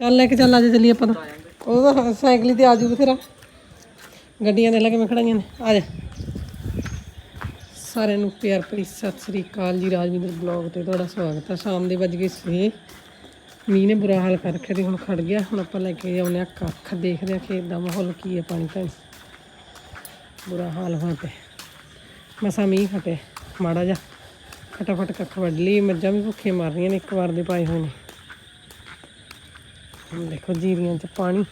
ਚੱਲ ਲੈ ਕੇ ਚੱਲ ਆ ਜਾ ਚੱਲੀ ਆਪਾਂ ਤਾਂ। ਉਹ ਤਾਂ ਸਾਈਕਲ ਤੇ ਆ ਜੂ ਬਥੇਰਾ। ਗੱਡੀਆਂ ਦੇ ਲੈ ਕੇ ਮੈਂ ਖੜਾਈਆਂ ਨੇ। ਆ ਜਾ। ਸਾਰਿਆਂ ਨੂੰ ਪਿਆਰ ਭਰੀ ਸਤਿ ਸ੍ਰੀ ਅਕਾਲ ਜੀ। ਰਾਜਵਿੰਦਰ ਬਲੌਗ ਤੇ ਤੁਹਾਡਾ ਸਵਾਗਤ ਹੈ ਸ਼ਾਮ ਦੇ ਵੱਜ ਗਏ ਛੇ। ਮੀਂਹ ਨੇ ਬੁਰਾ ਹਾਲ ਕਰ ਰੱਖਿਆ ਤੇ ਹੁਣ ਖੜ ਗਿਆ। ਹੁਣ ਆਪਾਂ ਲੈ ਕੇ ਆਉਂਦੇ ਆ ਕੱਖ। ਦੇਖਦੇ ਆ ਖੇਤ ਦਾ ਮਾਹੌਲ ਕੀ ਹੈ ਪਾਣੀ ਤਾਂ। ਬੁਰਾ ਹਾਲ ਹੋਇਆ ਪਿਆ। ਮਸਾ ਮੀਂਹ ਹਟੇ ਮਾੜਾ ਜਾ ਫਟਾਫਟ ਕੱਖ ਵੱਢ ਲਈ। ਮੱਝਾਂ ਵੀ ਭੁੱਖੇ ਮਰ ਰਹੀਆਂ ਨੇ। ਇੱਕ ਵਾਰ ਦੇ ਪਾਏ ਹੋਏ ਨੇ। ਹੁਣ ਦੇਖੋ ਜੀਰੀਆਂ 'ਚ ਪਾਣੀ।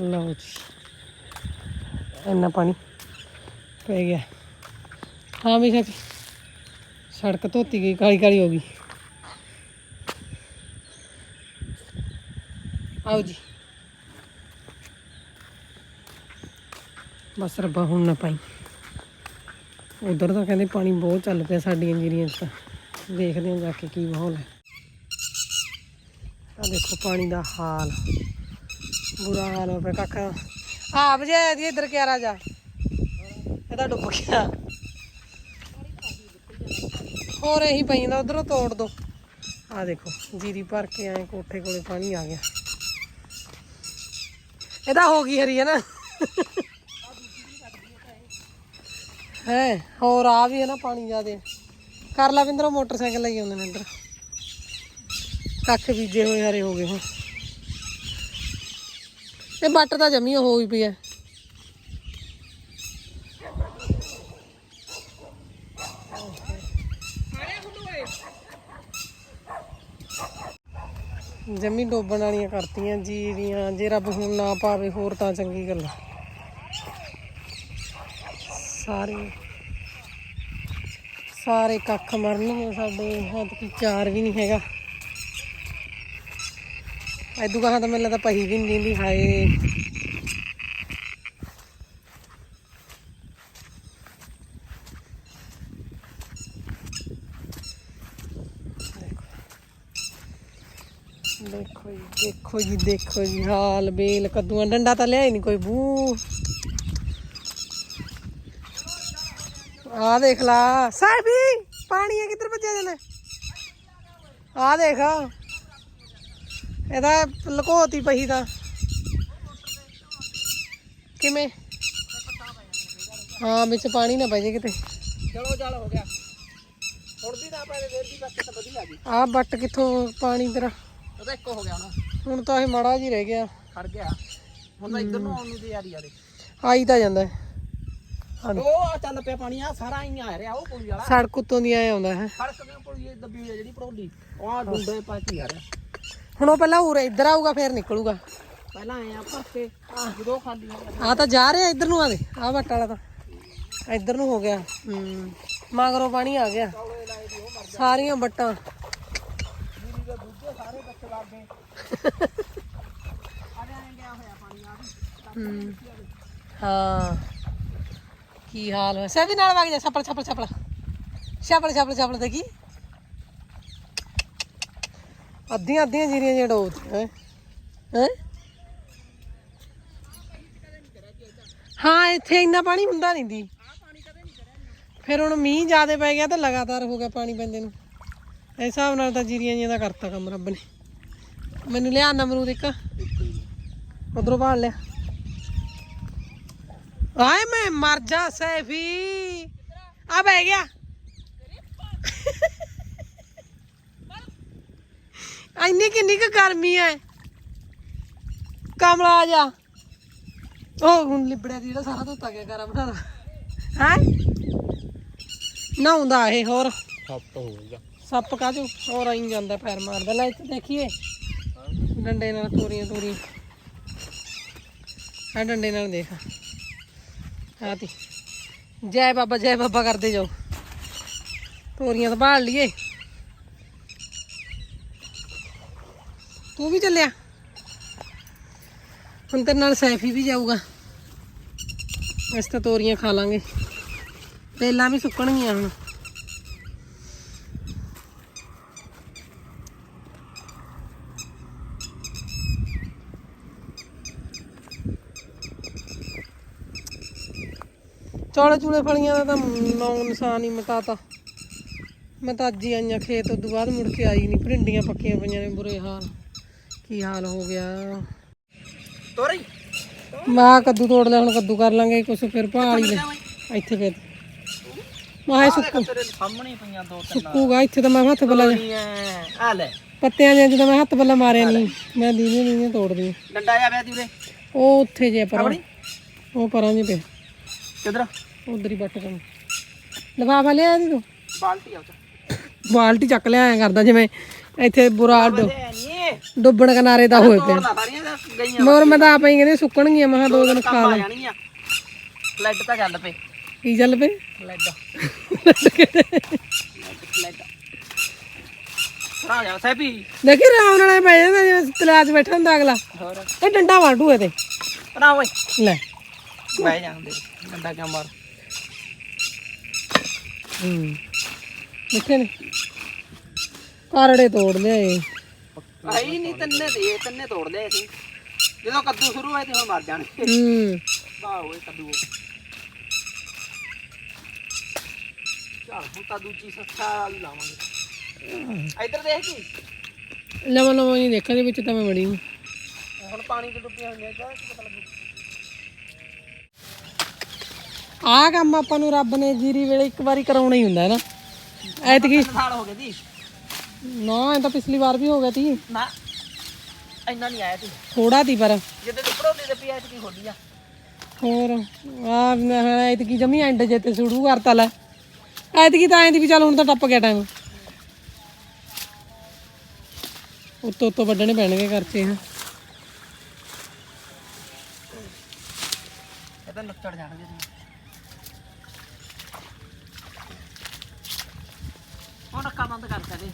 ਲਓ ਜੀ, ਇੰਨਾ ਪਾਣੀ ਪੈ ਗਿਆ। ਹਾਂ ਵੀ ਸੱਚ, ਸੜਕ ਧੋਤੀ ਗਈ ਕਾਲੀ ਕਾਲੀ ਹੋ ਗਈ। ਆਓ ਜੀ। ਬਸ ਰੱਬਾ ਹੁਣ ਨਾ ਪਾਈ। ਉਧਰ ਤਾਂ ਕਹਿੰਦੇ ਪਾਣੀ ਬਹੁਤ ਚੱਲ ਪਿਆ ਸਾਡੀਆਂ ਜੀਰੀਆਂ 'ਚ। ਤਾਂ ਦੇਖਦੇ ਹਾਂ ਜਾ ਕੇ ਕੀ ਮਾਹੌਲ ਹੈ। ਆ ਦੇਖੋ ਪਾਣੀ ਦਾ ਹਾਲ। ਬੁਰਾ ਹਾਲ ਹੋ ਪਿਆ ਕਾਕਾ ਆਪ ਜੇ ਇਹਦੀ ਇੱਧਰ ਕਿਆਰਾ ਜਾ ਇਹਦਾ ਡੁੱਬ ਗਿਆ। ਹੋਰ ਇਹੀ ਪਈ ਜਾਂਦਾ, ਉਧਰੋਂ ਤੋੜ ਦੋ। ਆ ਦੇਖੋ, ਜੀਰੀ ਭਰ ਕੇ ਆਏ, ਕੋਠੇ ਕੋਲੇ ਪਾਣੀ ਆ ਗਿਆ। ਇਹਦਾ ਹੋ ਗਈ ਹਰੀ, ਹੈ ਨਾ? ਹੈ, ਹੋਰ ਆ ਵੀ ਹੈ ਨਾ ਪਾਣੀ ਜ਼ਿਆਦੇ। ਕਰ ਲਾ ਬਿੰਦਰੋਂ, ਮੋਟਰਸਾਈਕਲ ਲਈ ਆਉਂਦੇ ਨੇ ਇੱਧਰ। ਕੱਖ ਬੀਜੇ ਹੋਏ ਹਰੇ ਹੋ ਗਏ ਹੁਣ। ਇਹ ਬੱਟ ਤਾਂ ਜਮੀ ਹੋਈ ਪਈ ਐ। ਜਮੀ ਡੋਬਣ ਵਾਲੀਆਂ ਕਰਤੀਆਂ ਜੀ ਦੀਆਂ ਜੇ ਰੱਬ ਹੁਣ ਨਾ ਪਾਵੇ ਹੋਰ ਤਾਂ ਚੰਗੀ ਗੱਲ ਸਾਰੇ ਸਾਰੇ ਕੱਖ ਮਰਨਗੇ ਸਾਡੇ ਹੱਥ ਕੀ ਚਾਰ ਵੀ ਨਹੀਂ ਹੈਗਾ। ਐਦੂ ਕਹਾਂ ਤਾਂ ਮੈਨੂੰ ਲੱਗਦਾ ਪਹੀ ਵੀ ਨਹੀਂ ਦਿੰਦੀ ਹਾਏ ਦੇਖੋ ਜੀ ਦੇਖੋ ਜੀ ਦੇਖੋ ਜੀ ਹਾਲ ਬੇਲ ਕੱਦੂਆਂ ਡੰਡਾ ਤਾਂ ਲਿਆ ਹੀ ਨਹੀਂ ਕੋਈ ਬੂ ਆ ਦੇਖ ਲਾ ਸਾਹਿਬੀ ਪਾਣੀ ਹੈ ਕਿੱਧਰ ਭੱਜਿਆ ਜਾਣਾ ਆ ਦੇਖ ਇਹਦਾ ਲਕੋਤੀ ਪਈ ਦਾ। ਕਿਵੇਂ? ਹਾਂ ਵਿੱਚ ਪਾਣੀ ਨਾ ਪੈ ਜੇ ਕਿਤੇ। ਚਲੋ ਚੱਲ ਹੋ ਗਿਆ। ਥੋੜੀ ਨਾ ਪੈ ਫੇਰ ਵੀ ਬੱਕੇ ਤਾਂ ਵਧੀਆ ਗਈ। ਆ ਬੱਟ ਕਿੱਥੋਂ ਪਾਣੀ ਤੇਰਾ ਉਹਦਾ ਇੱਕ ਹੋ ਗਿਆ ਹੁਣ। ਹੁਣ ਤਾਂ ਇਹ ਮਾੜਾ ਜੀ ਰਹਿ ਗਿਆ। ਖੜ ਗਿਆ। ਹੁਣ ਤਾਂ ਇੱਧਰ ਨੂੰ ਆਉਣ ਨੂੰ ਤਿਆਰੀ ਆ ਦੇ ਆਈ ਤਾਂ ਜਾਂਦਾ। ਉਹ ਚੱਲ ਪਿਆ ਪਾਣੀ ਆ ਸਾਰਾ ਹੀ ਆ ਰਿਹਾ ਉਹ ਪੁਲੀ ਵਾਲਾ। ਸੜਕ ਉੱਤੋਂ ਦੀ ਆਇਆ ਆਉਂਦਾ ਹੈ। ਸੜਕ ਦੇ ਪੁਲੀ ਦੱਬੀ ਹੋਈ ਜਿਹੜੀ ਪਰੋਲੀ ਉਹ ਆ ਡੁੰਡੇ ਪਾ ਕੇ ਆ ਰਿਹਾ। ਹੁਣ ਉਹ ਪਹਿਲਾਂ ਉਰੇ ਇੱਧਰ ਆਊਗਾ ਫੇਰ ਨਿਕਲੂਗਾ। ਪਹਿਲਾਂ ਆਏ ਆ ਭਰ ਕੇ ਜਦੋਂ ਖਾਲੀ ਹੋ ਆ ਤਾਂ ਜਾ ਰਿਹਾ ਇੱਧਰ ਨੂੰ ਆ ਦੇ ਆ ਬੱਟ ਵਾਲਾ ਤਾਂ। ਇੱਧਰ ਨੂੰ ਹੋ ਗਿਆ। ਹੂੰ ਮਗਰੋਂ ਪਾਣੀ ਆ ਗਿਆ। ਸਾਰੀਆਂ ਬੱਟਾਂ ਜੀਰੀ ਦੇ ਦੂਜੇ ਸਾਰੇ ਬੱਚੇ ਲੱਗ ਗਏ ਆ ਜਾਣੇ ਗਿਆ ਹੋਇਆ ਪਾਣੀ ਆ ਵੀ ਹੂੰ ਹਾਂ। ਕੀ ਹਾਲ ਹੈ ਸਭੀ ਨਾਲ ਵਗ ਜਾ ਛਪੜ ਛਪੜ ਛਪੜ ਛਪੜ ਛਪੜ ਛਪੜ ਦੇਖੀ? ਅੱਧੀਆਂ ਅੱਧੀਆਂ ਜੀਰੀਆਂ ਜਿਹੜੀਆਂ ਡੋਬ ਹੈ? ਹੈ? ਹਾਂ, ਇੱਥੇ ਇੰਨਾ ਪਾਣੀ ਹੁੰਦਾ ਨਹੀਂ ਦੀ। ਫਿਰ ਹੁਣ ਮੀਂਹ ਜ਼ਿਆਦਾ ਪੈ ਗਿਆ ਤਾਂ ਲਗਾਤਾਰ ਹੋ ਗਿਆ ਪਾਣੀ ਪੈਂਦੇ ਨੂੰ। ਇਸ ਹਿਸਾਬ ਨਾਲ ਤਾਂ ਜੀਰੀਆਂ ਜੀਆਂ ਦਾ ਕਰਤਾ ਕੰਮ ਰੱਬ ਨੇ। ਮੈਨੂੰ ਲਿਆ ਨਮਰੂਦ ਇੱਕ। ਉਧਰੋਂ ਭਾਲ ਲਿਆ। ਆਏ ਮੈਂ ਮਰ ਜਾ ਸੈਫੀ। ਆ ਬਹਿ ਗਿਆ। ਇੰਨੀ ਕਿੰਨੀ ਕੁ ਗਰਮੀ ਹੈ ਕਮਲਾ ਆ ਜਾ। ਉਹ ਹੁਣ ਲਿਬੜਿਆ ਜਿਹੜਾ ਸਾਰਾ ਧੋਤਾ ਗਿਆ ਗਰਮ ਨਾਲ ਹੈ? ਨਹਾਉਂਦਾ ਇਹ ਹੋਰ। ਸੱਪ ਹੋਊਗਾ। ਸੱਪ ਕਾਜੂ ਹੋਰ ਆਈ ਜਾਂਦਾ ਪੈਰ ਮਾਰਦਾ। ਲੈ ਇੱਥੇ ਦੇਖੀਏ। ਡੰਡੇ ਨਾਲ ਤੋਰੀਆਂ ਤੋਰੀਆਂ। ਆ ਡੰਡੇ ਨਾਲ ਦੇਖ। ਆ ਤੀ। ਜੈ ਬਾਬਾ ਜੈ ਬਾਬਾ ਕਰਦੇ ਜਾਓ। ਤੋਰੀਆਂ ਸੰਭਾਲ ਲਈਏ। ਤੂੰ ਵੀ ਚੱਲਿਆ? ਹੁਣ ਤੇਰੇ ਨਾਲ ਸੈਫੀ ਵੀ ਜਾਊਗਾ। ਅਸੀਂ ਤਾਂ ਤੋਰੀਆਂ ਖਾ ਲਾਂਗੇ। ਤੇਲਾਂ ਵੀ ਸੁੱਕਣਗੀਆਂ ਹੁਣ। ਚੌਲੇ ਚੂਲੇ ਫਲੀਆਂ ਦਾ ਤਾਂ ਨੌ ਨਿਸ਼ਾਨ ਹੀ ਮਿਟਾਤਾ। ਮੈਂ ਤਾਂ ਅੱਜ ਹੀ ਆਈਆਂ ਖੇਤ ਤੋਂ ਬਾਅਦ ਮੁੜ ਕੇ ਆਈ ਨਹੀਂ। ਭਿੰਡੀਆਂ ਪੱਕੀਆਂ ਪਈਆਂ ਨੇ ਬੁਰੇ ਹਾਲ। ਕੀ ਹਾਲ ਹੋ ਗਿਆ? ਤੋਰੀ। ਮਾਂ ਕੱਦੂ ਤੋੜ ਲਿਆ ਹੁਣ ਕੱਦੂ ਕਰ ਲਾਂਗੇ ਕੁਛ ਫਿਰ ਭਾਲ ਹੀ ਲੈ। ਇੱਥੇ ਫਿਰ। ਮਾਂ ਸੁੱਕੂ। ਤੇਰੇ ਸਾਹਮਣੇ ਹੀ ਪਈਆਂ ਦੋ ਤਿੰਨ। ਸੁੱਕੂਗਾ ਇੱਥੇ ਤਾਂ ਮੈਂ ਹੱਥ ਬੱਲਾ ਆ ਲੈ। ਪੱਤਿਆਂ ਜਾਂ ਜਦੋਂ ਮੈਂ ਹੱਥ ਬੱਲਾ ਮਾਰਿਆ ਨਹੀਂ ਮੈਂ ਦੀਦੀ ਨਹੀਂ ਤੋੜਦੀ। ਡੰਡਾ ਜਾ ਪਿਆ ਦੀ ਉਰੇ। ਉਹ ਉੱਥੇ ਜੇ ਪਰਾਂ। ਉਹ ਪਰਾਂ ਜੇ ਪਿਆ। ਕਿਧਰ? ਉਧਰ ਹੀ ਬੱਟ ਕੰਮ। ਲਿਆ ਇਹਦੀ ਤੂੰ? ਬਾਲਟੀ ਆ ਬਾਲਟੀ ਚੱਕ ਲਿਆ ਕਰਦਾ ਜਿਵੇਂ ਇੱਥੇ ਬੁਰਾ ਨਹੀਂ। ਡੁੱਬਣ ਕਿਨਾਰੇ ਦਾ ਹੋਏ ਪਿਆ ਮੋਰ ਮੈਂ ਤਾਂ ਆਪੇ ਹੀ ਕਹਿੰਦੇ ਸੁੱਕਣਗੀਆਂ ਮੈਂ ਦੋ ਦਿਨ ਖਾ ਲਾਂ। ਲੈਡ ਤਾਂ ਚੱਲ ਪਏ। ਕੀ ਚੱਲ ਪਏ? ਲੈਡ ਲੈਡ ਆ ਜਾ ਸੈਪੀ ਦੇਖੀ ਰਾਮ ਨਾਲ ਪੈ ਜਾਂਦਾ ਜਿਵੇਂ ਤਲਾਅ 'ਚ ਬੈਠਾ ਹੁੰਦਾ ਅਗਲਾ। ਇਹ ਡੰਡਾ ਵਾਢੂ ਇਹਦੇ ਨਾ ਓਏ। ਲੈ। ਬਹਿ ਜਾਂਦੇ ਡੰਡਾ ਕਿਉਂ ਮਾਰ? ਹੂੰ। ਮਿੱਠੇ ਨੇ? ਕਾਰੜੇ ਤੋੜ ਲਿਆਏ। ਆਈ ਨਹੀਂ ਤੰਨੇ ਦੇ ਤੰਨੇ ਤੋੜ ਲਿਆ ਸੀ। ਜਦੋਂ ਕੱਦੂ ਸ਼ੁਰੂ ਹੋਏ ਤੇ ਹੁਣ ਮਰ ਜਾਣੇ। ਹੂੰ। ਵਾਹ ਓਏ ਕੱਦੂ। ਚਲ ਹੁਣ ਤਾਂ ਦੂਜੀ ਵਾਲੀ ਲਾਵਾਂਗੇ। ਇੱਧਰ ਦੇਖ ਜੀ। ਲਵਾਂ ਲਵਾਂ ਨਹੀਂ ਦੇਖਾਂ ਦੇ ਵਿੱਚ ਤਾਂ ਮੈਂ ਬੜੀ ਹੂੰ ਹੁਣ ਪਾਣੀ ਚ ਡੁੱਬੀਆਂ ਹੋਈਆਂ ਜਾ ਕੀ ਪਤਾ ਲੱਗੂ। ਆਹ ਕੰਮ ਆਪਾਂ ਨੂੰ ਰੱਬ ਨੇ ਜੀਰੀ ਵੇਲੇ ਇੱਕ ਵਾਰੀ ਕਰਾਉਣਾ ਹੀ ਹੁੰਦਾ ਹੈ ਨਾ। ਐਤਕੀ ਤਿੰਨ ਸਾਲ ਹੋ ਗਏ ਜੀ। ਨਾ ਇਹ ਤਾਂ ਪਿਛਲੀ ਵਾਰ ਵੀ ਹੋ ਗਿਆ ਤੀ। ਨਾ ਇੰਨਾ ਨਹੀਂ ਆਇਆ ਸੀ ਥੋੜਾ ਤੀ ਪਰ। ਜਿੱਦੇ ਤੇ ਪੜੋਦੀ ਤੇ ਪਿਆ ਕੀ ਖੋਲੀ ਆ। ਹੋਰ ਆ ਐਤਕੀ ਜਮੀ ਐਂਡ ਜੇ ਤੇ ਸ਼ੁਰੂ ਕਰਤਾ ਲੈ। ਐਤਕੀ ਤਾਂ ਐਂ ਦੀ ਵੀ ਚੱਲ ਹੁਣ ਤਾਂ ਟੱਪ ਗਿਆ ਟਾਈਮ ਉੱਤੋਂ ਉੱਤੋਂ ਵੱਢਣੇ ਪੈਣਗੇ ਖਰਚੇ ਹਾਂ। ਇਹ ਤਾਂ ਨੱਚੜ ਜਾਣਗੇ ਜੀ। ਉਹ ਨੱਕਾ ਬੰਦ ਕਰ ਦੇ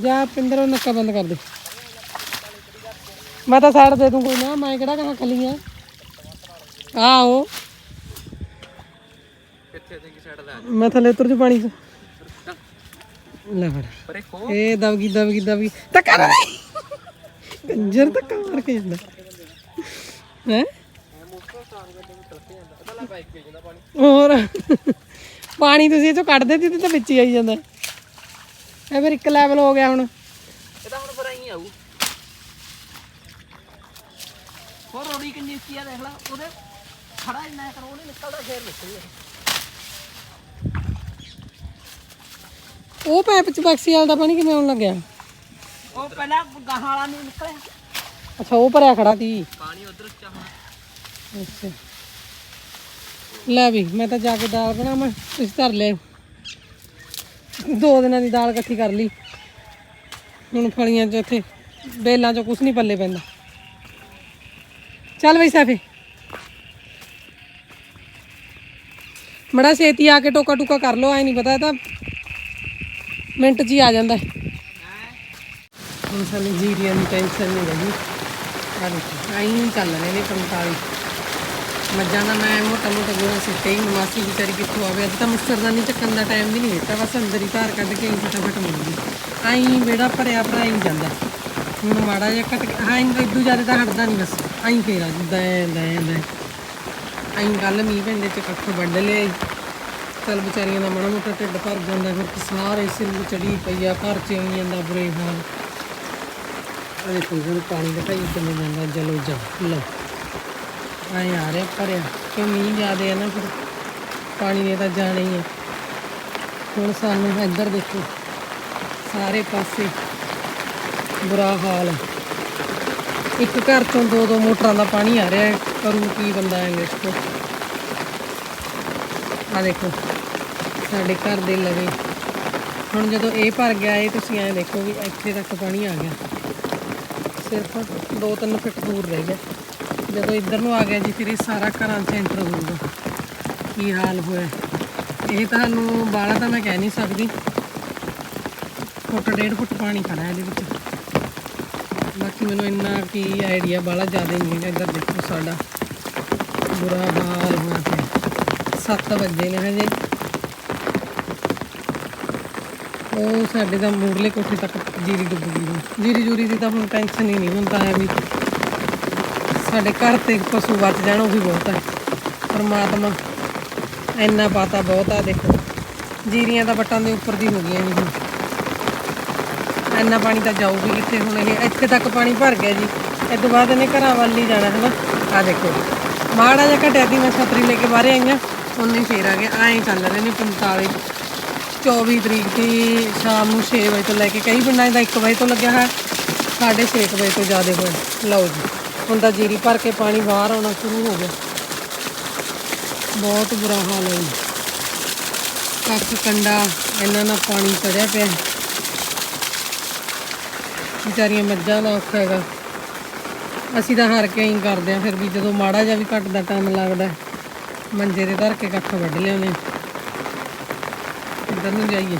ਜਾ ਪਿੰਦਰ ਉਹ ਨੱਕਾ ਬੰਦ ਕਰ ਦੇ। ਮੈਂ ਤਾਂ ਸਾਈਡ ਦੇ ਦੂੰ ਕੋਈ ਨਾ ਮੈਂ ਕਿਹੜਾ ਕਹਾਂ ਖਲੀਆਂ ਆਹੋ। ਕਿੱਥੇ ਤੇ ਕੀ ਸਾਈਡ ਲੈ ਮੈਂ ਥੱਲੇ ਉਤਰ ਜੂ ਪਾਣੀ ਚ। ਲੈ ਫੜ। ਪਰੇ ਖੋ। ਇਹ ਦਵਗੀ ਦਵਗੀ ਦਵਗੀ ਧੱਕਾ ਨਾ ਕੰਜਰ ਧੱਕਾ ਮਾਰ ਕੇ ਜਾਂਦਾ। ਹੈ? ਹੋਰ। ਪਾਣੀ ਤੁਸੀਂ ਇਹ ਚੋਂ ਕੱਢਦੇ ਸੀ ਤੇ ਤਾਂ ਵਿੱਚ ਹੀ ਆਈ ਜਾਂਦਾ। ਇਹ ਫਿਰ ਇੱਕ ਲੈਵਲ ਹੋ ਗਿਆ ਹੁਣ। ਇਹ ਤਾਂ ਹੁਣ ਪਰ ਆਈ ਆਊ। ਹੋਰ ਰੋੜੀ ਕਿੰਨੀ ਉੱਚੀ ਆ ਦੇਖ ਲੈ ਉਹਦੇ ਖੜਾ ਇੰਨਾ ਕਰ ਉਹ ਨਹੀਂ ਨਿਕਲਦਾ ਫੇਰ ਨਿਕਲੀ ਉਹ ਪੈਪ ਚ ਬਕਸੀ ਵਾਲਾ ਦਾ ਪਾਣੀ ਕਿਵੇਂ ਆਉਣ ਲੱਗਿਆ। ਉਹ ਪਹਿਲਾਂ ਗਾਹਾਂ ਵਾਲਾ ਨਹੀਂ ਨਿਕਲਿਆ। ਅੱਛਾ ਉਹ ਭਰਿਆ ਖੜਾ ਸੀ। ਪਾਣੀ ਉਧਰ ਉੱਚਾ ਹੋਣਾ। ਅੱਛਾ। ਲੈ ਵੀ ਮੈਂ ਤਾਂ ਜਾ ਕੇ ਦਾਲ ਬਣਾਵਾਂ ਤੁਸੀਂ ਧਰ ਲਿਓ। ਦੋ ਦਿਨਾਂ ਦੀ ਦਾਲ ਇਕੱਠੀ ਕਰ ਲਈ। ਹੁਣ ਫਲੀਆਂ ਚ ਉੱਥੇ ਬੇਲਾਂ ਚ ਕੁਝ ਨਹੀਂ ਪੱਲੇ ਪੈਂਦਾ। ਚੱਲ ਬਈ ਸਾਫੇ। ਮੜਾ ਛੇਤੀ ਆ ਕੇ ਟੋਕਾ ਟੁਕਾ ਕਰ ਲੋ ਐ ਨਹੀਂ ਪਤਾ ਤਾਂ ਮਿੰਟ 'ਚ ਹੀ ਆ ਜਾਂਦਾ ਹੁਣ ਸਾਨੂੰ ਜੀਰੀਆਂ ਦੀ ਟੈਨਸ਼ਨ ਨਹੀਂ ਰਹੀ ਆ ਦੇਖੋ ਚੱਲ ਰਹੇ ਨੇ 45 ਮੱਝਾਂ ਦਾ ਮੈਂ ਮੋਟਾ ਮੋਟਾ ਗੋਹਾ ਸਿੱਟੇ ਹੀ ਮਾਸੀ ਵਿਚਾਰੀ ਕਿੱਥੋਂ ਆਵੇ? ਅੱਜ ਤਾਂ ਮੁਸਰਦਾਨੀ ਚੱਕਣ ਦਾ ਟਾਈਮ ਵੀ ਨਹੀਂ ਦਿੱਤਾ, ਬਸ ਅੰਦਰ ਹੀ ਧਾਰ ਕੱਢ ਕੇ ਫਟਾਫਟ ਮੁੜ ਗਈ ਆਈ ਬੇੜਾ ਭਰਿਆ ਭਰਾਈ ਜਾਂਦਾ। ਹੁਣ ਮਾੜਾ ਜਿਹਾ ਘਟ ਹਾਂ ਇਦੋਂ ਜ਼ਿਆਦਾ ਤਾਂ ਹਟਦਾ ਨਹੀਂ ਬਸ। ਆਈ ਫੇਰ ਆ ਜਿੱਦਾਂ ਐਂ ਐਂ ਆਈ ਕੱਲ ਮੀਂਹ ਪੈਂਦੇ ਚ ਕੱਖ ਵੱਢ ਲਿਆ ਚਲ ਵਿਚਾਰੀਆਂ ਦਾ ਮਾੜਾ ਮੋਟਾ ਢਿੱਡ ਭਰ ਜਾਂਦਾ, ਫਿਰ ਸਾਰੇ ਸਿਰ ਚੜੀ ਪਈ ਆ, ਘਰ ਚ ਆਈ ਜਾਂਦਾ ਬੁਰੇ ਹਾਲ। ਆ ਦੇਖੋ ਪਾਣੀ ਦਾ ਢਾਈ ਕਿੰਨੇ ਜਾਂਦਾ ਜਲੋ ਜਾ, ਲਓ। ਆਏ ਆ ਰਿਹਾ, ਭਰਿਆ। ਕਿਉਂ ਮੀਂਹ ਜ਼ਿਆਦੇ ਆ ਨਾ ਫਿਰ? ਪਾਣੀ ਨੇ ਤਾਂ ਜਾਣਾ ਹੀ ਹੈ ਹੁਣ ਸਾਨੂੰ ਇੱਧਰ ਦੇਖੋ, ਸਾਰੇ ਪਾਸੇ ਬੁਰਾ ਹਾਲ ਹੈ ਇੱਕ ਘਰ ਤੋਂ ਦੋ ਦੋ ਮੋਟਰਾਂ ਦਾ ਪਾਣੀ ਆ ਰਿਹਾ ਹੈ। ਕਰੂ ਕੀ ਬੰਦਾ ਹੈ ਦੇਖੋ ਆ ਦੇਖੋ, ਸਾਡੇ ਘਰ ਦੇ ਲਵੇ। ਹੁਣ ਜਦੋਂ ਇਹ ਭਰ ਗਿਆ, ਇਹ ਤੁਸੀਂ ਐਂ ਦੇਖੋ ਵੀ ਇੱਥੇ ਤੱਕ ਪਾਣੀ ਆ ਗਿਆ। ਸਿਰਫ 2-3 ਫਿੱਟ ਦੂਰ ਰਹਿ ਗਿਆ। ਜਦੋਂ ਇੱਧਰ ਨੂੰ ਆ ਗਿਆ ਜੀ, ਫਿਰ ਇਹ ਸਾਰਾ ਘਰਾਂ 'ਚ ਐਂਟਰ ਹੋਊਗਾ ਕੀ ਹਾਲ ਹੋਇਆ? ਇਹ ਤੁਹਾਨੂੰ ਬਾਲਾ ਤਾਂ ਮੈਂ ਕਹਿ ਨਹੀਂ ਸਕਦੀ। ਫੁੱਟ, ਡੇਢ ਫੁੱਟ ਪਾਣੀ ਖੜਾ ਇਹਦੇ ਵਿੱਚ। ਬਾਕੀ ਮੈਨੂੰ ਇੰਨਾ ਕੀ ਆਈਡੀਆ ਬਾਲਾ ਜ਼ਿਆਦਾ ਨਹੀਂ ਹੈਗਾ। ਇੱਧਰ ਦੇਖੋ ਸਾਡਾ ਬੁਰਾ ਹਾਲ ਹੋਇਆ ਪਿਆ। 7 ਵਜੇ ਨੇ ਹਜੇ। ਉਹ ਸਾਡੇ ਦਾ ਮੂਰਲੇ ਕੋਠੇ ਤੱਕ ਜੀਰੀ ਡੁੱਬ ਗਈ ਜੀਰੀ ਜੂਰੀ ਦੀ ਤਾਂ ਹੁਣ ਟੈਨਸ਼ਨ ਹੀ ਨਹੀਂ ਹੁੰਦਾ ਹੈ ਵੀ ਸਾਡੇ ਘਰ ਤੇ ਪਸ਼ੂ ਬਚ ਜਾਣ, ਉਹ ਵੀ ਬਹੁਤ ਹੈ ਪਰਮਾਤਮਾ ਇੰਨਾ ਪਾਤਾ ਬਹੁਤ ਆ, ਦੇਖੋ। ਜੀਰੀਆਂ ਤਾਂ ਵੱਟਾਂ ਦੇ ਉੱਪਰ ਦੀ ਹੋ ਗਈਆਂ ਜੀ। ਇੰਨਾ ਪਾਣੀ ਤਾਂ ਜਾਊਗੀ ਕਿੱਥੇ ਹੁਣ ਇਹ? ਇੱਥੇ ਤੱਕ ਪਾਣੀ ਭਰ ਗਿਆ ਜੀ। ਇਹ ਤੋਂ ਬਾਅਦ ਇਹਨੇ ਘਰਾਂ ਵੱਲ ਹੀ ਜਾਣਾ ਹੈ ਨਾ ਆ ਦੇਖੋ। ਮਾੜਾ ਜਿਹਾ ਘਟਿਆ ਦੀ ਮੈਂ ਛਤਰੀ ਲੈ ਕੇ ਬਾਹਰ ਆਈਆਂ ਉਨੇ ਹੀ ਫੇਰ ਆ ਗਿਆ। ਐਂ ਚੱਲ ਰਹੇ ਨੇ 45 24 ਤਰੀਕ ਦੀ ਸ਼ਾਮ ਨੂੰ 6 ਵਜੇ ਤੋਂ ਲੈ ਕੇ ਕਈ ਪਿੰਡਾਂ ਦਾ 1 ਵਜੇ ਤੋਂ ਲੱਗਿਆ ਹੈ ਸਾਢੇ ਛੇ ਕੁ ਵਜੇ ਤੋਂ ਜ਼ਿਆਦਾ ਹੋਏ ਲਓ ਜੀ। ਹੁਣ ਤਾਂ ਜੀਰੀ ਭਰ ਕੇ ਪਾਣੀ ਬਾਹਰ ਆਉਣਾ ਸ਼ੁਰੂ ਹੋ ਗਿਆ। ਬਹੁਤ ਬੁਰਾ ਹਾਲ ਹੈ ਜੀ। ਕੱਖ ਕੰਡਾ, ਇਹਨਾਂ ਨਾਲ ਪਾਣੀ ਚੜਿਆ ਪਿਆ। ਵਿਚਾਰੀਆਂ ਮੱਝਾਂ ਦਾ ਔਖਾ ਹੈਗਾ। ਅਸੀਂ ਤਾਂ ਹਰ ਕੇ ਹੀ ਕਰਦੇ ਆ ਫਿਰ ਵੀ ਜਦੋਂ ਮਾੜਾ ਜਿਹਾ ਵੀ ਘੱਟ ਦਾ ਟਾਈਮ ਲੱਗਦਾ, ਮੰਜੇ ਦੇ ਧਰ ਕੇ ਕੱਖ ਵੱਢ ਲਿਆਉਂਦੇ ਹਾਂ। ਨੂੰ ਜਾਈਏ।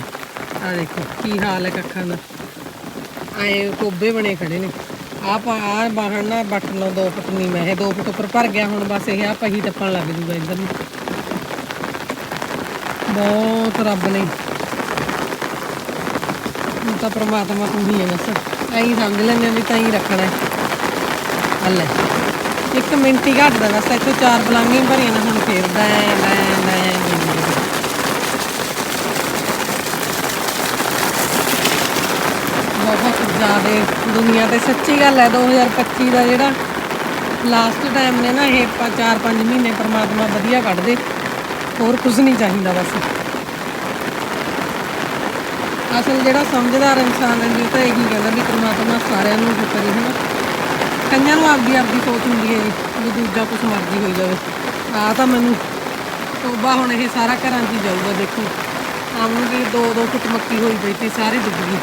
ਆ ਦੇਖੋ, ਕੀ ਹਾਲ ਹੈ ਕੱਖਾਂ ਦਾ। ਆਏ ਟੋਬੇ ਬਣੇ ਖੜੇ ਨੇ। ਆ ਪਾ ਆ ਬਾਹਰ ਨਾ ਬੱਟ ਲਓ 2 ਫੁੱਟ ਨਹੀਂ ਮੈਂ ਇਹ 2 ਫੁੱਟ ਉੱਪਰ ਭਰ ਗਿਆ ਹੁਣ ਬਸ ਇਹ ਆ ਪਹੀ ਟੱਪਣ ਲੱਗ ਜੂਗਾ ਇੱਧਰ ਨੂੰ। ਬਹੁਤ ਰੱਬ ਨੇ। ਹੁਣ ਤਾਂ ਪ੍ਰਮਾਤਮਾ ਤੂੰ ਹੀ ਹੈ ਬਸ। ਐਂ ਸਮਝ ਲੈਂਦੇ ਹਾਂ ਵੀ ਤਾਂ ਹੀ ਰੱਖਣਾ ਹੈ। ਹੱਲੇ ਇੱਕ ਮਿੰਟ ਹੀ ਘੱਟਦਾ ਬਸ, ਇੱਥੇ ਚਾਰ ਬਲਾਂਗੇ ਭਰੀਆਂ ਨੇ, ਹੁਣ ਫੇਰਦਾ ਹੈ ਲੈ ਲੈ ਬਹੁਤ ਜ਼ਿਆਦਾ ਦੁਨੀਆ ਤੇ ਸੱਚੀ ਗੱਲ ਹੈ 2025 ਦਾ ਜਿਹੜਾ ਲਾਸਟ ਟਾਈਮ ਨੇ ਨਾ, ਇਹ 4-5 ਮਹੀਨੇ ਪਰਮਾਤਮਾ ਵਧੀਆ ਕੱਢ ਦੇ ਹੋਰ ਕੁਝ ਨਹੀਂ ਚਾਹੀਦਾ ਬਸ। ਅਸਲ ਜਿਹੜਾ ਸਮਝਦਾਰ ਇਨਸਾਨ ਹੈ ਜੀ ਉਹ ਤਾਂ ਇਹੀ ਕਹਿੰਦਾ ਵੀ ਪਰਮਾਤਮਾ ਸਾਰਿਆਂ ਨੂੰ ਉਹ ਕਰੇ ਹਨਾ। ਕਈਆਂ ਨੂੰ ਆਪਦੀ ਆਪਦੀ ਸੋਚ ਹੁੰਦੀ ਹੈ ਜੀ, ਵੀ ਦੂਜਾ ਕੁਝ ਮਰਜ਼ੀ ਹੋਈ ਜਾਵੇ। ਆ ਤਾਂ ਮੈਨੂੰ ਤੋਬਾ ਹੁਣ ਇਹ ਸਾਰਾ ਘਰਾਂ 'ਚ ਹੀ ਜਾਊਗਾ, ਦੇਖੋ। ਆਮੂਗੀ ਦੋ ਦੋ ਫੁੱਟ ਮੱਕੀ ਹੋਈ ਪਈ ਤੇ ਸਾਰੇ ਡੁੱਬ ਗਈ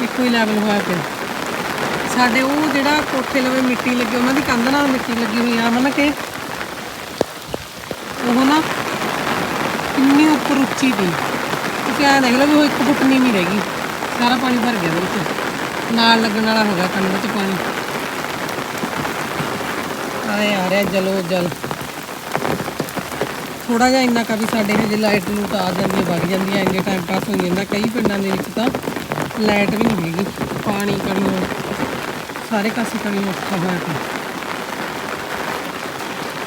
ਇੱਕੋ ਹੀ ਲੈਵਲ ਹੋਇਆ ਪਿਆ। ਸਾਡੇ ਉਹ ਜਿਹੜਾ ਕੋਠੇ ਲਵੇ ਮਿੱਟੀ ਲੱਗੀ, ਉਹਨਾਂ ਦੀ ਕੰਧ ਨਾਲ ਮਿੱਟੀ ਲੱਗੀ ਹੋਈ ਆ ਮਨ ਕਿ ਉਹ ਨਾ ਕਿੰਨੀ ਉੱਪਰ ਉੱਚੀ ਦੀ ਤੁਸੀਂ ਐਂ ਦੇਖ ਲਓ ਵੀ ਉਹ ਇੱਕ ਫੁੱਟ ਨੀਵੀਂ ਰਹਿ ਗਈ। ਸਾਰਾ ਪਾਣੀ ਭਰ ਗਿਆ ਉਹਦੇ ਵਿੱਚ। ਨਾਲ ਲੱਗਣ ਵਾਲਾ ਹੋ ਗਿਆ ਕੰਧ 'ਚ ਪਾਣੀ। ਆਏ ਆ ਰਿਹਾ ਜਲੋ ਜਲ। ਥੋੜਾ ਜਿਹਾ ਇੰਨਾ ਕਾ ਵੀ ਸਾਡੇ ਹਜੇ ਲਾਈਟ ਨੂੰ ਤਾਂ ਆ ਜਾਂਦੀ ਹੈ ਵਗ ਜਾਂਦੀ ਹੈ ਇੰਨੇ ਟਾਈਮ ਪਾਸ ਹੋ ਜਾਂਦਾ। ਕਈ ਪਿੰਡਾਂ ਦੇ ਵਿੱਚ ਤਾਂ ਲਾਈਟ ਵੀ ਨਹੀਂ ਹੈਗੀ। ਪਾਣੀ ਕਣੀਓ ਸਾਰੇ ਕਾਸੇ ਕਣੀਓ ਔਖਾ ਹੋਇਆ ਪਿਆ।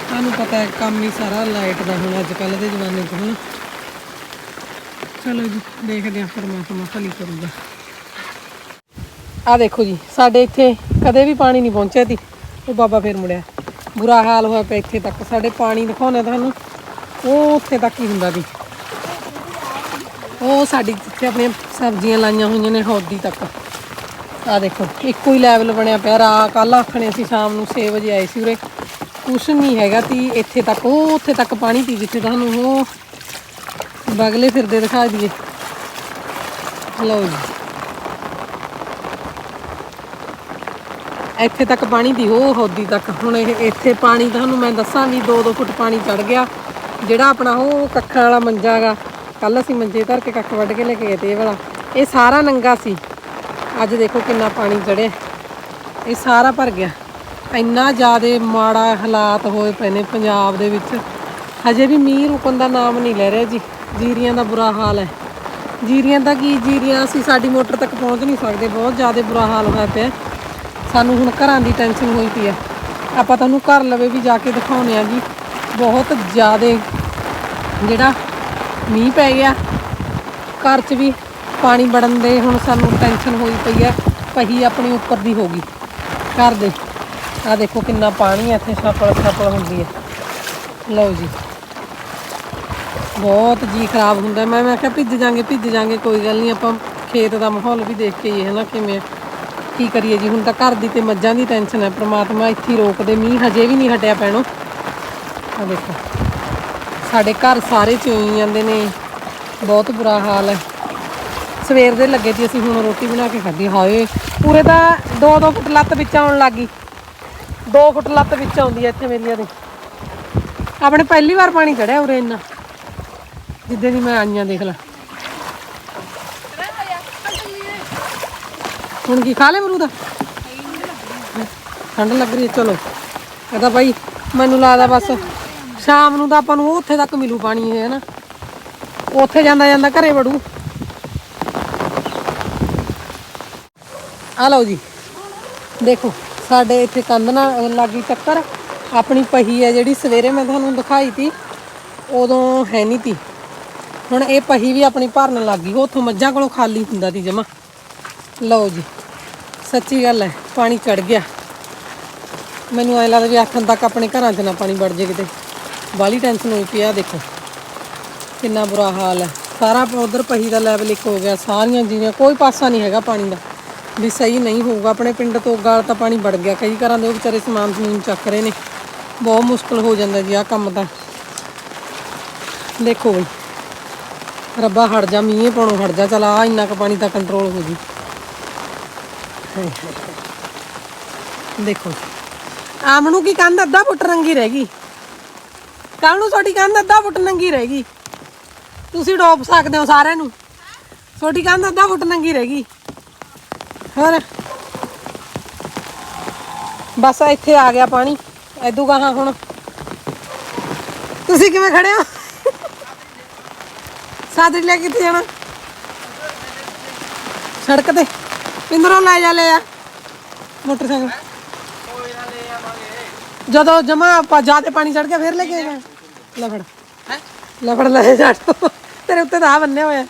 ਤੁਹਾਨੂੰ ਪਤਾ ਹੈ, ਕੰਮ ਹੀ ਸਾਰਾ ਲਾਈਟ ਦਾ ਹੁਣ ਅੱਜ ਕੱਲ੍ਹ ਦੇ ਜ਼ਮਾਨੇ 'ਚ ਹੁਣ ਚਲੋ ਜੀ, ਦੇਖਦੇ ਹਾਂ ਪਰਮਾਤਮਾ ਭਲੀ ਕਰੂਗਾ। ਆ ਦੇਖੋ ਜੀ, ਸਾਡੇ ਇੱਥੇ ਕਦੇ ਵੀ ਪਾਣੀ ਨਹੀਂ ਪਹੁੰਚਿਆ ਸੀ ਉਹ ਬਾਬਾ ਫੇਰ ਮੁੜਿਆ। ਬੁਰਾ ਹਾਲ ਹੋਇਆ ਪਿਆ ਇੱਥੇ ਤੱਕ। ਸਾਡੇ ਪਾਣੀ ਦਿਖਾਉਣਾ ਤੁਹਾਨੂੰ। ਉਹ ਉੱਥੇ ਤੱਕ ਹੀ ਹੁੰਦਾ ਸੀ ਉਹ ਸਾਡੀ ਜਿੱਥੇ ਆਪਣੀਆਂ ਸਬਜ਼ੀਆਂ ਲਾਈਆਂ ਹੋਈਆਂ ਨੇ ਹੌਦੀ ਤੱਕ। ਆ ਦੇਖੋ, ਇੱਕੋ ਹੀ ਲੈਵਲ ਬਣਿਆ ਪਿਆ। ਰਾ ਕੱਲ ਆਖਣੇ ਸੀ, ਸ਼ਾਮ ਨੂੰ 6 ਵਜੇ ਆਏ ਸੀ ਉਰੇ। ਕੁਛ ਨਹੀਂ ਹੈਗਾ ਤੀ, ਇੱਥੇ ਤੱਕ, ਉਹ ਉੱਥੇ ਤੱਕ ਪਾਣੀ ਤੀ ਜਿੱਥੇ ਤੁਹਾਨੂੰ ਉਹ ਬਗਲੇ ਫਿਰਦੇ ਦਿਖਾ ਦਈਏ। ਲਓ ਜੀ। ਇੱਥੇ ਤੱਕ ਪਾਣੀ ਦੀ ਉਹ ਹੌਦੀ ਤੱਕ। ਹੁਣ ਇਹ ਇੱਥੇ ਪਾਣੀ, ਤੁਹਾਨੂੰ ਮੈਂ ਦੱਸਾਂ ਵੀ 2-2 ਫੁੱਟ ਪਾਣੀ ਚੜ ਗਿਆ। ਜਿਹੜਾ ਆਪਣਾ ਉਹ ਕੱਖਾਂ ਵਾਲਾ ਮੰਜਾ ਹੈਗਾ ਕੱਲ ਅਸੀਂ ਮੰਜੇ ਧਰ ਕੇ ਕੱਖ ਵੱਢ ਕੇ ਲੈ ਕੇ ਗਏ ਤੇ ਇਹ ਵਾਲਾ। ਇਹ ਸਾਰਾ ਨੰਗਾ ਸੀ। ਅੱਜ ਦੇਖੋ ਕਿੰਨਾ ਪਾਣੀ ਚੜਿਆ। ਇਹ ਸਾਰਾ ਭਰ ਗਿਆ। ਇੰਨਾ ਜ਼ਿਆਦਾ ਮਾੜਾ ਹਾਲਾਤ ਹੋਏ ਪਏ ਨੇ ਪੰਜਾਬ ਦੇ ਵਿੱਚ। ਹਜੇ ਵੀ ਮੀਂਹ ਰੁਕਣ ਦਾ ਨਾਮ ਨਹੀਂ ਲੈ ਰਿਹਾ ਜੀ। ਜੀਰੀਆਂ ਦਾ ਬੁਰਾ ਹਾਲ ਹੈ। ਜੀਰੀਆਂ ਦਾ ਕੀ? ਜੀਰੀਆਂ ਅਸੀਂ ਸਾਡੀ ਮੋਟਰ ਤੱਕ ਪਹੁੰਚ ਨਹੀਂ ਸਕਦੇ। ਬਹੁਤ ਜ਼ਿਆਦਾ ਬੁਰਾ ਹਾਲ ਹੋਇਆ ਪਿਆ। ਸਾਨੂੰ ਹੁਣ ਘਰਾਂ ਦੀ ਟੈਨਸ਼ਨ ਹੋਈ ਪਈ ਹੈ। ਆਪਾਂ ਤੁਹਾਨੂੰ ਘਰ ਲਵੇ ਵੀ ਜਾ ਕੇ ਦਿਖਾਉਨੇ ਆ ਜੀ। ਬਹੁਤ ਜ਼ਿਆਦਾ ਜਿਹੜਾ ਮੀਂਹ ਪੈ ਗਿਆ। ਘਰ 'ਚ ਵੀ ਪਾਣੀ ਵੜਨ ਦੇ ਹੁਣ ਸਾਨੂੰ ਟੈਨਸ਼ਨ ਹੋਈ ਪਈ ਹੈ। ਪਹੀ ਆਪਣੀ ਉੱਪਰ ਦੀ ਹੋ ਗਈ। ਘਰ ਦੇ। ਆ ਦੇਖੋ ਕਿੰਨਾ ਪਾਣੀ ਹੈ, ਇੱਥੇ ਛਾਪਲ ਛਾਪਲ ਹੁੰਦੀ ਹੈ। ਲਓ ਜੀ। ਬਹੁਤ ਜੀ ਖਰਾਬ ਹੁੰਦਾ ਮੈਂ ਮੈਂ ਕਿਹਾ ਭਿੱਜ ਜਾਾਂਗੇ ਭਿੱਜ ਜਾਾਂਗੇ, ਕੋਈ ਗੱਲ ਨਹੀਂ, ਆਪਾਂ ਖੇਤ ਦਾ ਮਾਹੌਲ ਵੀ ਦੇਖ ਕੇ ਹੀ ਹੈ ਨਾ ਕਿਵੇਂ ਕੀ ਕਰੀਏ ਜੀ, ਹੁਣ ਤਾਂ ਘਰ ਦੀ ਤੇ ਮੱਝਾਂ ਦੀ ਟੈਨਸ਼ਨ ਹੈ। ਪ੍ਰਮਾਤਮਾ ਇੱਥੇ ਰੋਕਦੇ। ਮੀਂਹ ਹਜੇ ਵੀ ਨਹੀਂ ਹਟਿਆ ਪੈਣੋ। ਆ ਦੇਖੋ। ਸਾਡੇ ਘਰ ਸਾਰੇ ਚੋਈ ਜਾਂਦੇ ਨੇ। ਬਹੁਤ ਬੁਰਾ ਹਾਲ ਹੈ। ਸਵੇਰ ਦੇ ਲੱਗੇ ਜੀ ਅਸੀਂ, ਹੁਣ ਰੋਟੀ ਬਣਾ ਕੇ ਖਾਧੀ। ਹਾਏ, ਪੂਰੇ ਤਾਂ 2-2 ਫੁੱਟ ਲੱਤ ਵਿੱਚ ਆਉਣ ਲੱਗੀ 2 ਫੁੱਟ ਲੱਤ ਵਿੱਚ ਆਉਂਦੀ ਹੈ ਇੱਥੇ ਮੇਰੀਆਂ ਦੇ। ਆਪਣੇ ਪਹਿਲੀ ਵਾਰ ਪਾਣੀ ਚੜਿਆ ਉਰੇ ਇੰਨਾ। ਜਿੱਦੇ ਦੀ ਮੈਂ ਆਈਆਂ, ਦੇਖ ਲੈ। ਹੁਣ ਕੀ ਖਾ ਲੈ ਅਮਰੂਦ ਠੰਡ ਲੱਗ ਰਹੀ ਹੈ, ਚਲੋ। ਇਹਦਾ ਭਾਈ ਮੈਨੂੰ ਲੱਗਦਾ ਬਸ ਸ਼ਾਮ ਨੂੰ ਤਾਂ ਆਪਾਂ ਨੂੰ ਉੱਥੇ ਤੱਕ ਮਿਲੂ ਪਾਣੀ ਇਹ ਹੈ ਨਾ ਉੱਥੇ ਜਾਂਦਾ ਜਾਂਦਾ ਘਰੇ ਵੜੂ। ਆ ਲਓ ਜੀ। ਦੇਖੋ, ਸਾਡੇ ਇੱਥੇ ਕੰਧ ਨਾਲ ਲੱਗੀ ਚੱਕਰ। ਆਪਣੀ ਪਹੀ ਹੈ ਜਿਹੜੀ ਸਵੇਰੇ ਮੈਂ ਤੁਹਾਨੂੰ ਦਿਖਾਈ ਤੀ, ਉਦੋਂ ਹੈ ਨਹੀਂ ਤੀ। ਹੁਣ ਇਹ ਪਹੀ ਵੀ ਆਪਣੀ ਭਰਨ ਲੱਗ ਗਈ। ਉਥੋਂ ਮੱਝਾਂ ਕੋਲੋਂ ਖਾਲੀ ਹੁੰਦਾ ਸੀ ਜਮਾ। ਲਓ ਜੀ, ਸੱਚੀ ਗੱਲ ਹੈ, ਪਾਣੀ ਚੜ ਗਿਆ। ਮੈਨੂੰ ਐ ਲੱਗਦਾ ਵੀ ਆਖਣ ਤੱਕ ਆਪਣੇ ਘਰਾਂ 'ਚ ਨਾ ਪਾਣੀ ਵੜ ਜੇ ਕਿਤੇ। ਬਾਲੀ ਟੈਨਸ਼ਨ ਹੋਈ ਪਈ ਆ ਦੇਖੋ। ਕਿੰਨਾ ਬੁਰਾ ਹਾਲ ਹੈ। ਸਾਰਾ ਉਧਰ ਪਹੀ ਦਾ ਲੈਵਲ ਇੱਕ ਹੋ ਗਿਆ, ਸਾਰੀਆਂ ਜੀਆਂ, ਕੋਈ ਪਾਸਾ ਨਹੀਂ ਹੈਗਾ ਪਾਣੀ ਦਾ। ਵੀ ਸਹੀ ਨਹੀਂ ਹੋਊਗਾ, ਆਪਣੇ ਪਿੰਡ ਤੋਂ ਗਾਲ ਤਾਂ ਪਾਣੀ ਵੜ ਗਿਆ। ਕਈ ਘਰਾਂ ਦੇ ਉਹ ਵਿਚਾਰੇ ਸਮਾਨ ਸਮੂਨ ਚੱਕ ਰਹੇ ਨੇ। ਬਹੁਤ ਮੁਸ਼ਕਲ ਹੋ ਜਾਂਦਾ ਜੀ, ਆਹ ਕੰਮ ਤਾਂ। ਦੇਖੋ ਬਈ ਰੱਬਾ ਹਟ ਜਾ, ਮੀਂਹ ਪਾਉਣੋਂ ਹਟ ਜਾ, ਚਲ ਆ ਇੰਨਾ ਕੁ ਪਾਣੀ ਤਾਂ ਕੰਟਰੋਲ ਹੋ ਜੀ ਦੇਖੋ। ਆਮ ਨੂੰ ਕੀ ਕੰਧ, ਅੱਧਾ ਫੁੱਟ ਰੰਗੀ ਰਹਿ ਗਈ। ਕੱਲ ਨੂੰ ਤੁਹਾਡੀ ਕੰਧ ਅੱਧਾ ਫੁੱਟ ਨੰਗੀ ਰਹਿ ਗਈ। ਤੁਸੀਂ ਡੋਬ ਸਕਦੇ ਹੋ ਸਾਰਿਆਂ ਨੂੰ। ਤੁਹਾਡੀ ਕੰਧ ਅੱਧਾ ਫੁੱਟ ਨੰਗੀ ਰਹਿ ਗਈ। ਹੋਰ? ਬਸ ਇੱਥੇ ਆ ਗਿਆ ਪਾਣੀ। ਐਦੂ ਗਾਹਾਂ ਹੁਣ। ਤੁਸੀਂ ਕਿਵੇਂ ਖੜੇ ਹੋ? ਸਾਦਰੀ ਲੈ ਕੇ ਕਿੱਥੇ ਜਾਣਾ। ਸੜਕ ਤੇ। ਪਿੰਦਰੋਂ ਲੈ ਜਾ ਲੈ ਆ ਮੋਟਰਸਾਈਕਲ। ਜਦੋਂ ਜਮਾ ਆਪਾਂ ਜਿਆਦੇ ਪਾਣੀ ਚੜ ਕੇ ਫੇਰ ਲੈ ਕੇ ਆਏਗਾ ਲੈ ਫੜ ਹੈ ਲੈ ਫੜ ਲੈ ਜਾ। ਤੇਰੇ ਉੱਤੇ ਤਾਂ ਆ ਬੰਨਿਆ ਹੋਇਆ।